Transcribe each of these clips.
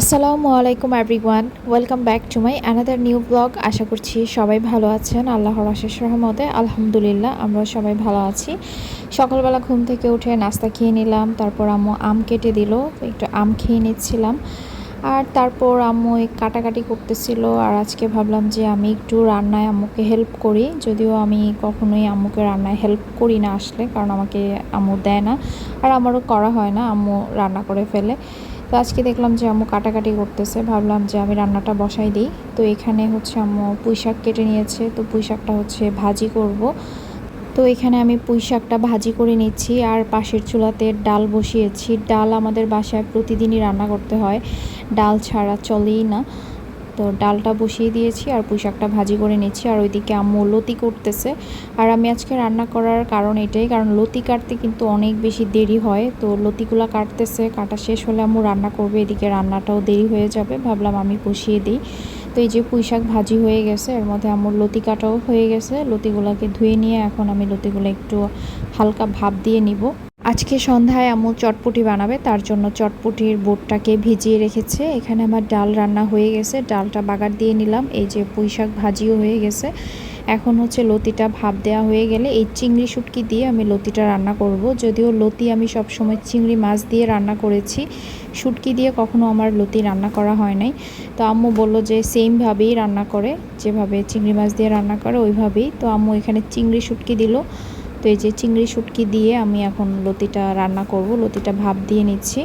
আসসালামু আলাইকুম everyone welcome back to my another new blog আশা করছি সবাই ভালো আছেন। আল্লাহর আশেষ রহমতে, আলহামদুলিল্লাহ আমরা সবাই ভালো আছি। সকালবেলা ঘুম থেকে উঠে নাস্তা খেয়ে নিলাম, তারপর আম্মু আম কেটে দিল, একটু আম খেয়ে নিচ্ছিলাম। আর তারপর আম্মু কাটাকাটি করতেছিল, আর আজকে ভাবলাম যে আমি একটু রান্নায় আম্মুকে হেল্প করি, যদিও আমি কখনোই আম্মুকে রান্নায় হেল্প করি না আসলে, কারণ আমাকে আম্মু দেয় না। আর আমারও করা হয় না, আম্মু রান্না করে ফেলে। তো আজকে দেখলাম যে আম্মু কাটাকাটি করতেছে। ভাবলাম যে আমি রান্নাটা বসাই দিই। তো এখানে হচ্ছে আম্মু পুঁই শাক কেটে নিয়েছে। তো পুঁই শাকটা হচ্ছে ভাজি করব। তো এখানে আমি পুঁই শাকটা ভাজি করে নিচ্ছি। আর পাশের চুলাতে ডাল বসিয়েছি। ডাল আমাদের বাসায় প্রতিদিনই রান্না করতে হয়। ডাল ছাড়া চলেই না। তো ডালটা বসিয়ে দিয়েছি আর পুঁই শাকটা ভাজি করে নিচ্ছি। আর ওইদিকে আম্মু লতি করতেছে। আর আমি আজকে রান্না করার কারণ এটাই, কারণ লতি কাটতে কিন্তু অনেক বেশি দেরি হয়। তো লতিগুলো কাটতেছে, কাটা শেষ হলে আম্মু রান্না করবে, এদিকে রান্নাটাও দেরি হয়ে যাবে। ভাবলাম আমি বসিয়ে দিই। তো এই যে পুঁই শাক ভাজি হয়ে গেছে, এর মধ্যে আম্মুর লতি কাটাও হয়ে গেছে। লতিগুলোকে ধুয়ে নিয়ে এখন আমি লতিগুলো একটু হালকা ভাপ দিয়ে নিব। আজকে সন্ধ্যায় আম্মু চটপটি বানাবে, তার জন্য চটপটির বোটটাকে ভিজিয়ে রেখেছে। এখানে আমার ডাল রান্না হয়ে গেছে, ডালটা বাগার দিয়ে নিলাম, এই যে পুঁই শাক ভাজিও হয়ে গেছে। এখন হচ্ছে লতিটা ভাপ দেওয়া হয়ে গেলে, এই চিংড়ি শুটকি দিয়ে আমি লতিটা রান্না করব। যদিও লতি আমি সবসময় চিংড়ি মাছ দিয়ে রান্না করেছি, শুটকি দিয়ে কখনো আমার লতি রান্না করা হয় নাই। তো আম্মু বলল যে সেমভাবেই রান্না করে, যেভাবে চিংড়ি মাছ দিয়ে রান্না করে, ওইভাবেই। তো আম্মু এখানে চিংড়ি শুটকি দিল তো এই যে চিংড়ি শুটকি দিয়ে আমি এখন লতিটা রান্না করব। লতিটা ভাপ দিয়ে নিচ্ছি।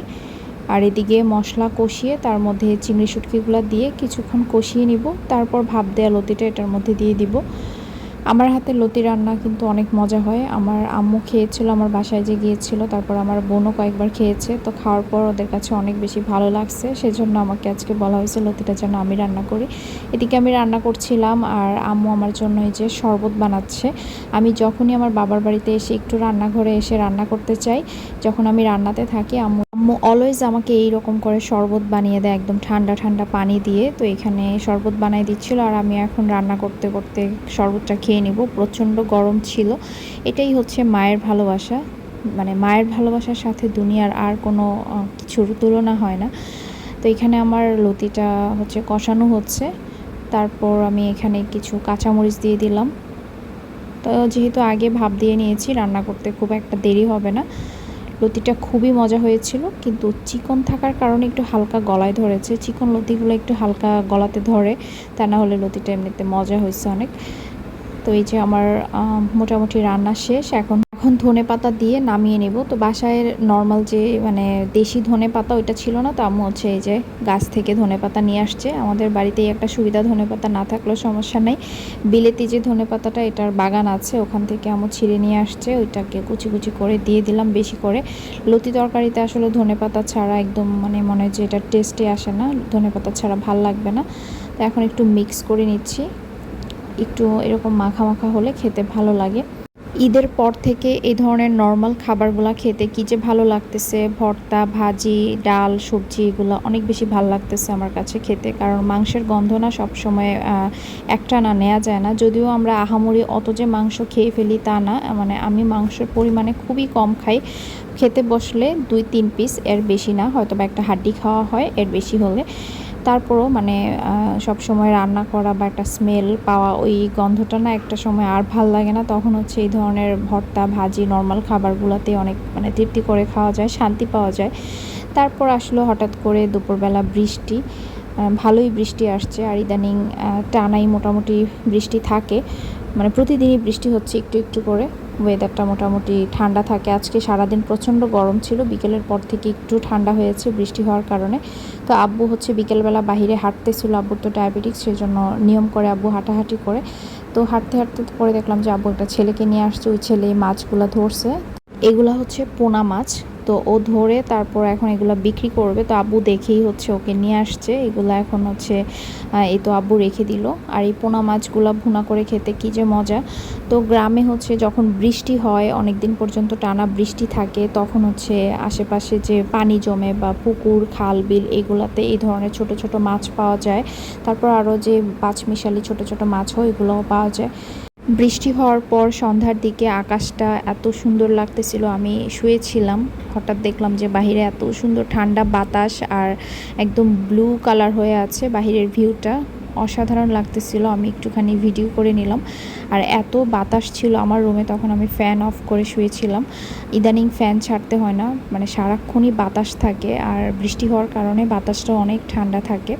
আর এদিকে মশলা কষিয়ে তার মধ্যে চিংড়ি শুটকিগুলো দিয়ে কিছুক্ষণ কষিয়ে নিব। তারপর ভাপ দেওয়া লতিটা এটার মধ্যে দিয়ে দিব। আমার হাতে লতি রান্না কিন্তু অনেক মজা হয়। আমার আম্মু খেয়েছিল, আমার বাসায় যে গিয়েছিল, তারপর আমার বোনও কয়েকবার খেয়েছে। তো খাওয়ার পর ওদের কাছে অনেক বেশি ভালো লাগছে। সেজন্য আমাকে আজকে বলা হয়েছে, লতিটা যেন আমি রান্না করি। এদিকে আমি রান্না করছিলাম আর আম্মু আমার জন্য এই যে শরবত বানাচ্ছে। আমি যখনই আমার বাবার বাড়িতে এসে একটু রান্নাঘরে এসে রান্না করতে চাই, যখন আমি রান্নাতে থাকি, আম্মু আম্মু অলওয়েজ আমাকে এই রকম করে শরবত বানিয়ে দেয়, একদম ঠান্ডা ঠান্ডা পানি দিয়ে। তো এখানে শরবত বানিয়ে দিচ্ছিল আর আমি এখন রান্না করতে করতে শরবতটা খেয়ে নিব। প্রচণ্ড গরম ছিল। এটাই হচ্ছে মায়ের ভালোবাসা। মানে মায়ের ভালোবাসার সাথে দুনিয়ার আর কোনো কিছুর তুলনা হয় না। তো এখানে আমার লতিটা হচ্ছে কষানো হচ্ছে। তারপর আমি এখানে কিছু কাঁচামরিচ দিয়ে দিলাম। তো যেহেতু আগে ভাব দিয়ে নিয়েছি, রান্না করতে খুব একটা দেরি হবে না। লতিটা খুবই মজা হয়েছিল, কিন্তু চিকন থাকার কারণে একটু হালকা গলায় ধরেছে। চিকন লতিগুলো একটু হালকা গলাতে ধরে, তা না হলে লতিটা এমনিতে মজা হয়েছে অনেক। তো এই যে আমার মোটামুটি রান্না শেষ, এখন এখন ধনে পাতা দিয়ে নামিয়ে নেব। তো বাসায় নর্মাল যে মানে দেশি ধনে পাতা ওইটা ছিল না, তো আম্মু হচ্ছে এই যে গাছ থেকে ধনে পাতা নিয়ে আসছে। আমাদের বাড়িতেই একটা সুবিধা, ধনে পাতা না থাকলেও সমস্যা নেই। বিলেতি যে ধনে পাতাটা, এটার বাগান আছে, ওখান থেকে আম্মু ছিঁড়ে নিয়ে আসছে। ওইটাকে কুচি কুচি করে দিয়ে দিলাম বেশি করে। লতি তরকারিতে আসলে ধনে পাতা ছাড়া একদম মানে মনে হয় যে এটা টেস্টে আসে না। ধনে পাতা ছাড়া ভালো লাগবে না। তো এখন একটু মিক্স করে নিচ্ছি। একটু এরকম মাখা মাখা হলে খেতে ভালো লাগে। ঈদের পর থেকে এই ধরনের নর্মাল খাবারগুলো খেতে কী যে ভালো লাগতেছে? ভর্তা, ভাজি, ডাল, সবজি এগুলো অনেক বেশি ভালো লাগতেছে আমার কাছে খেতে। কারণ মাংসের গন্ধ না সবসময় একটা না নেওয়া যায় না। যদিও আমরা আহামরি অত যে মাংস খেয়ে ফেলি তা না। মানে আমি মাংসের পরিমাণে খুবই কম খাই। খেতে বসলে দুই, তিন পিস এর বেশি না। হয়তো বা একটা হাড্ডি খাওয়া হয়, এর বেশি হলে। তারপরও মানে সব সময় রান্না করা বা একটা স্মেল পাওয়া, ওই গন্ধটা না একটা সময় আর ভালো লাগে না। তখন হচ্ছে এই ধরনের ভর্তা, ভাজি নর্মাল খাবারগুলোতে অনেক মানে তৃপ্তি করে খাওয়া যায়, শান্তি পাওয়া যায়। তারপর আসলো হঠাৎ করে দুপুরবেলা বৃষ্টি। ভালোই বৃষ্টি আসছে আর ইদানিং টানাই মোটামুটি বৃষ্টি থাকে। মানে প্রতিদিনই বৃষ্টি হচ্ছে একটু একটু করে। ওয়েদারটা মোটামুটি ঠান্ডা থাকে। আজকে সারাদিন প্রচণ্ড গরম ছিল, বিকেলের পর থেকে একটু ঠান্ডা হয়েছে বৃষ্টি হওয়ার কারণে। তো আব্বু হচ্ছে বিকেলবেলা বাহিরে হাঁটতেছিল, আব্বুর তো ডায়াবেটিক্স সেই জন্য নিয়ম করে আব্বু হাঁটাহাঁটি করে। তো হাঁটতে হাঁটতে পরে দেখলাম যে আব্বু একটা ছেলেকে নিয়ে আসছে, ওই ছেলে মাছগুলো ধরছে। এগুলা হচ্ছে পোনা মাছ। তো ও ধরে তারপর এখন এগুলো বিক্রি করবে। তো আব্বু দেখেই হচ্ছে ওকে নিয়ে আসছে। এগুলো এখন হচ্ছে এই তো আব্বু রেখে দিল। আর এই পোনা মাছগুলো ভুনা করে খেতে কী যে মজা। তো গ্রামে হচ্ছে যখন বৃষ্টি হয় অনেক দিন পর্যন্ত টানা বৃষ্টি থাকে, তখন হচ্ছে আশেপাশে যে পানি জমে বা পুকুর, খাল, বিল এগুলাতে এই ধরনের ছোট ছোট মাছ পাওয়া যায়। তারপর আরও যে পাঁচমিশালি ছোট ছোট মাছ হয় এগুলোও পাওয়া যায়। বৃষ্টি হওয়ার পর সন্ধ্যার দিকে আকাশটা এত সুন্দর লাগতেছিল, আমি শুয়েছিলাম। হঠাৎ দেখলাম যে বাহিরে এত সুন্দর ঠান্ডা বাতাস আর একদম ব্লু কালার হয়ে আছে বাহিরের ভিউটা অসাধারণ লাগতেছিল, আমি একটুখানি ভিডিও করে নিলাম। আর এত বাতাস ছিল আমার রুমে তখন আমি ফ্যান অফ করে শুয়েছিলাম। ইদানিং ফ্যান ছাড়তে হয় না মানে সারাক্ষণই বাতাস থাকে আর বৃষ্টি হওয়ার কারণে বাতাসটা অনেক ঠান্ডা থাকে।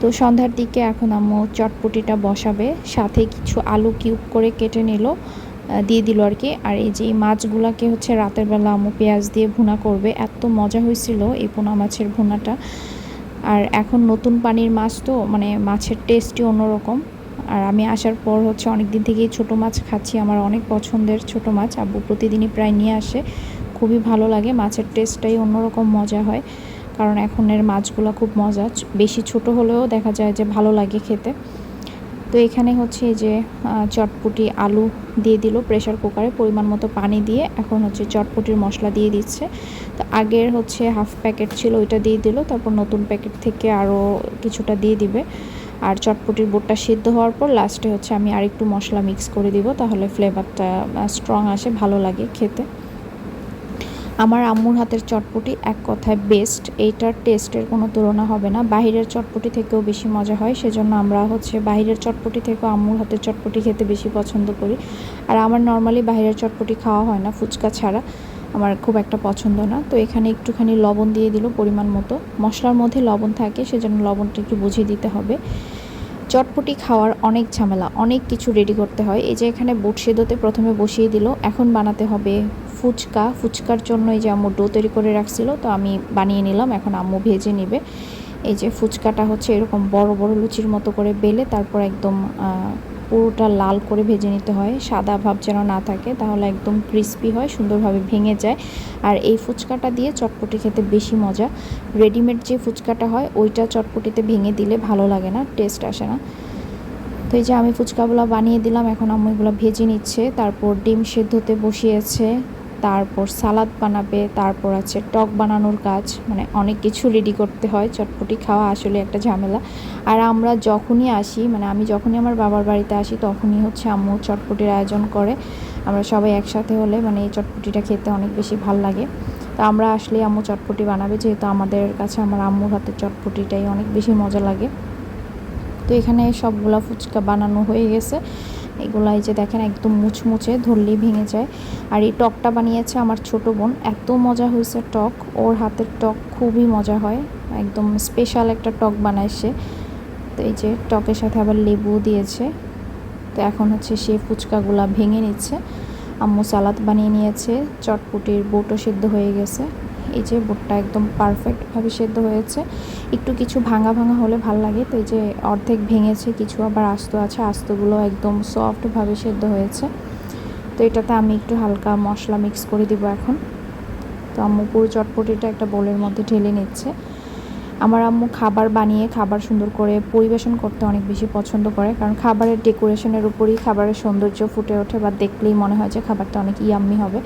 তো সন্ধ্যার দিকে এখন আম্মু চটপটিটা বসাবে, সাথে কিছু আলু কিউব করে কেটে নিল দিয়ে দিল আর কি। আর এই যে মাছগুলাকে হচ্ছে রাতের বেলা আম্মু পেঁয়াজ দিয়ে ভুনা করবে, এত মজা হয়েছিল এই পোনা মাছের ভুনাটা। আর এখন নতুন পানির মাছ তো মানে মাছের টেস্টই অন্যরকম। আর আমি আসার পর হচ্ছে অনেক দিন থেকেই ছোটো মাছ খাচ্ছি, আমার অনেক পছন্দের ছোট মাছ, আব্বু প্রতিদিনই প্রায় নিয়ে আসে, খুবই ভালো লাগে, মাছের টেস্টটাই অন্যরকম মজা হয়। কারণ এখনের মাছগুলো খুব মজা। বেশি ছোট হলেও দেখা যায় যে ভালো লাগে খেতে। তো এখানে হচ্ছে এই যে চটপুটি আলু দিয়ে দিল প্রেশার কুকারে পরিমাণ মতো পানি দিয়ে। এখন হচ্ছে চটপুটির মশলা দিয়ে দিচ্ছে। তো আগের হচ্ছে হাফ প্যাকেট ছিল ওইটা দিয়ে দিল। তারপর নতুন প্যাকেট থেকে আরও কিছুটা দিয়ে দিবে। আর চটপটির বোটটা সিদ্ধ হওয়ার পর লাস্টে হচ্ছে আমি আরেকটু মশলা মিক্স করে দিব। তাহলে ফ্লেভারটা স্ট্রং আসে, ভালো লাগে খেতে। আমার আম্মুর হাতের চটপটি এক কথায় বেস্ট এইটার টেস্টের কোনো তুলনা হবে না। বাহিরের চটপটি থেকেও বেশি মজা হয়, সেজন্য আমরা হচ্ছে বাহিরের চটপটি থেকেও আম্মুর হাতের চটপটি খেতে বেশি পছন্দ করি। আর আমার নর্মালি বাহিরের চটপটি খাওয়া হয় না, ফুচকা ছাড়া। আমার খুব একটা পছন্দ না। তো এখানে একটুখানি লবণ দিয়ে দিল পরিমাণ মতো। মশলার মধ্যে লবণ থাকে, সেজন্য লবণটা একটু বুঝিয়ে দিতে হবে। চটপটি খাওয়ার অনেক ঝামেলা, অনেক কিছু রেডি করতে হয়। এই যে এখানে বুট সেদোতে প্রথমে বসিয়ে দিল, এখন বানাতে হবে ফুচকা, ফুচকার জন্য এই যে আম্মু ডো তৈরি করে রাখছিল, তো আমি বানিয়ে নিলাম, এখন আম্মু ভেজে নিবে। এই যে ফুচকাটা হচ্ছে এরকম বড় বড় লুচির মতো করে বেলে তারপর একদম পুরোটা লাল করে ভেজে নিতে হয়, সাদা ভাব যেন না থাকে, তাহলে একদম ক্রিস্পি হয়, সুন্দরভাবে ভেঙে যায়। আর এই ফুচকাটা দিয়ে চটপটি খেতে বেশি মজা। রেডিমেড যে ফুচকাটা হয়, ওইটা চটপটিতে ভেঙে দিলে ভালো লাগে না, টেস্ট আসে না। তো এই যে আমি ফুচকাগুলো বানিয়ে দিলাম, এখন আমি এগুলো ভেজে নিচ্ছে, তারপর ডিম সেদ্ধতে বসিয়েছে। তারপর সালাদ বানাবে, তারপর আছে টক বানানোর কাজ মানে অনেক কিছু রেডি করতে হয়, চটপটি খাওয়া আসলে একটা ঝামেলা। আর আমরা যখনই আসি মানে আমি যখনই আমার বাবার বাড়িতে আসি, তখনই হচ্ছে আম্মু চটপটির আয়োজন করে। আমরা সবাই একসাথে হলে মানে এই চটপটিটা খেতে অনেক বেশি ভালো লাগে। তো আমরা আসলে আম্মু চটপটি বানাবে, যেহেতু আমাদের কাছে, আমার আম্মুর হাতের চটপটিটাই অনেক বেশি মজা লাগে। তো এখানে সবগুলা ফুচকা বানানো হয়ে গেছে। এগুলো এই যে দেখেন একদম মুচমুচে ধরলেই ভেঙে যায়। আর এই টকটা বানিয়েছে আমার ছোট বোন। এত মজা হয়েছে টক। ওর হাতের টক খুবই মজা হয়। একদম স্পেশাল একটা টক বানায় সে। তো এই যে টকের সাথে আবার লেবু দিয়েছে। তো এখন হচ্ছে সে ফুচকাগুলা ভেঙে নিচ্ছে। আম্মু সালাদ বানিয়ে নিয়েছে। চটপুটির বোটও সেদ্ধ হয়ে গেছে। এই যে বোটটা একদম পারফেক্টভাবে সেদ্ধ হয়েছে। একটু কিছু ভাঙা ভাঙা হলে ভালো লাগে। তো এই যে অর্ধেক ভেঙেছে, কিছু আবার আস্ত আছে, আস্তগুলো একদম সফটভাবে সেদ্ধ হয়েছে। তো এটাতে আমি একটু হালকা মশলা মিক্স করে দিব এখন। তো আম্মু পুরো চটপটিটা একটা বোলের মধ্যে ঢেলে নিচ্ছে। আমার আম্মু খাবার বানিয়ে, খাবার সুন্দর করে পরিবেশন করতে অনেক বেশি পছন্দ করে। কারণ খাবারের ডেকোরেশনের উপরই খাবারের সৌন্দর্য ফুটে ওঠে বা দেখলেই মনে হয় যে খাবারটা অনেক ইয়াম্মি হবে।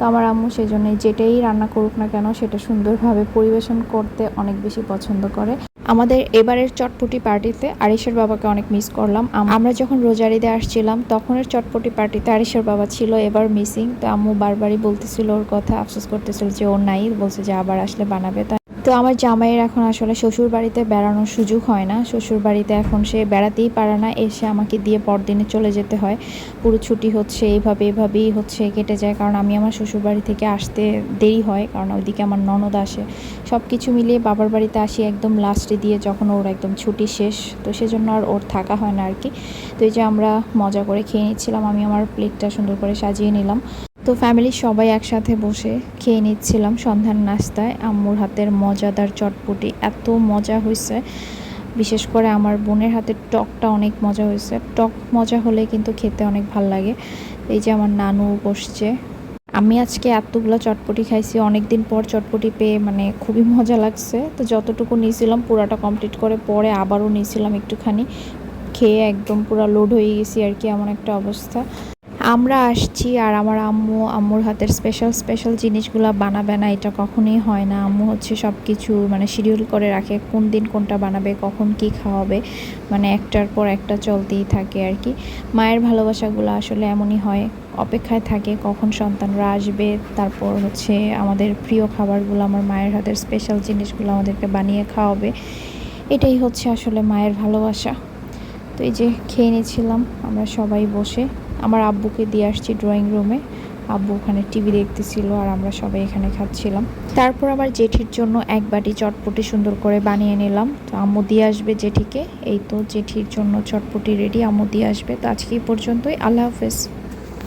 তো আমার আম্মু সেই জন্যই যেটাই রান্না করুক না কেন সেটা সুন্দরভাবে পরিবেশন করতে অনেক বেশি পছন্দ করে। আমাদের এবারের চটপটি পার্টিতে আরিশের বাবাকে অনেক মিস করলাম। আমরা যখন রোজারিদে আসছিলাম, তখনের চটপটি পার্টিতে আরিশের বাবা ছিল এবার মিসিং তো আম্মু বারবারই বলতেছিল ওর কথা, আফসোস করতেছিল যে ও নাই, বলছে যে আবার আসলে বানাবে। তো আমার জামাইয়ের এখন আসলে শ্বশুর বাড়িতে বেড়ানোর সুযোগ হয় না। শ্বশুর বাড়িতে এখন সে বেড়াতেই পারে না, এসে আমাকে দিয়ে পরদিনে চলে যেতে হয়। পুরো ছুটি হচ্ছে এইভাবে, এভাবেই হচ্ছে কেটে যায়, কারণ আমি আমার শ্বশুর বাড়ি থেকে আসতে দেরি হয়, কারণ ওইদিকে আমার ননদ আসে। সব কিছু মিলিয়ে বাবার বাড়িতে আসি একদম লাস্টে দিয়ে যখন ওর একদম ছুটি শেষ, তো সেজন্য আর ওর থাকা হয় না আর কি। তো এই যে আমরা মজা করে খেয়ে নিচ্ছিলাম, আমি আমার প্লেটটা সুন্দর করে সাজিয়ে নিলাম। তো ফ্যামিলির সবাই একসাথে বসে খেয়ে নিচ্ছিলাম সন্ধ্যার নাস্তায়। আম্মুর হাতের মজাদার চটপটি এত মজা হয়েছে। বিশেষ করে আমার বোনের হাতের টকটা অনেক মজা হয়েছে। টক মজা হলে কিন্তু খেতে অনেক ভালো লাগে। এই যে আমার নানু বসছে। আমি আজকে এতগুলো চটপটি খাইছি অনেক দিন পর চটপটি পেয়ে মানে খুবই মজা লাগছে। তো যতটুকু নিয়েছিলাম পুরাটা কমপ্লিট করে পরে আবারও নিয়েছিলাম একটুখানি। খেয়ে একদম পুরো লোড হয়ে গেছি আর কি এমন একটা অবস্থা। আমরা আসছি আর আমার আম্মু আম্মুর হাতের স্পেশাল স্পেশাল জিনিসগুলো বানাবে না, এটা কখনোই হয় না। আম্মু হচ্ছে সব কিছু মানে শিডিউল করে রাখে, কোন দিন কোনটা বানাবে, কখন কি খাওয়াবে মানে একটার পর একটা চলতেই থাকে আর কি। মায়ের ভালোবাসাগুলো আসলে এমনই হয়, অপেক্ষায় থাকে কখন সন্তানরা আসবে, তারপর হচ্ছে আমাদের প্রিয় খাবারগুলো, আমার মায়ের হাতের স্পেশাল জিনিসগুলো আমাদেরকে বানিয়ে খাওয়াবে। এটাই হচ্ছে আসলে মায়ের ভালোবাসা। তো এই যে খেয়ে নিয়েছিলাম, আমরা সবাই বসে। আমার আব্বুকে দিয়ে আসছি ড্রয়িং রুমে আব্বু ওখানে টিভি দেখতেছিল আর আমরা সবাই এখানে খাচ্ছিলাম। তারপর আমার জেঠির জন্য এক বাটি চটপটি সুন্দর করে বানিয়ে নিলাম। তো আম্মু দিয়ে আসবে জেঠিকে। এই তো জেঠির জন্য চটপটি রেডি আম্মু দিয়ে আসবে। তো আজকে এই পর্যন্তই। আল্লাহ হাফেজ।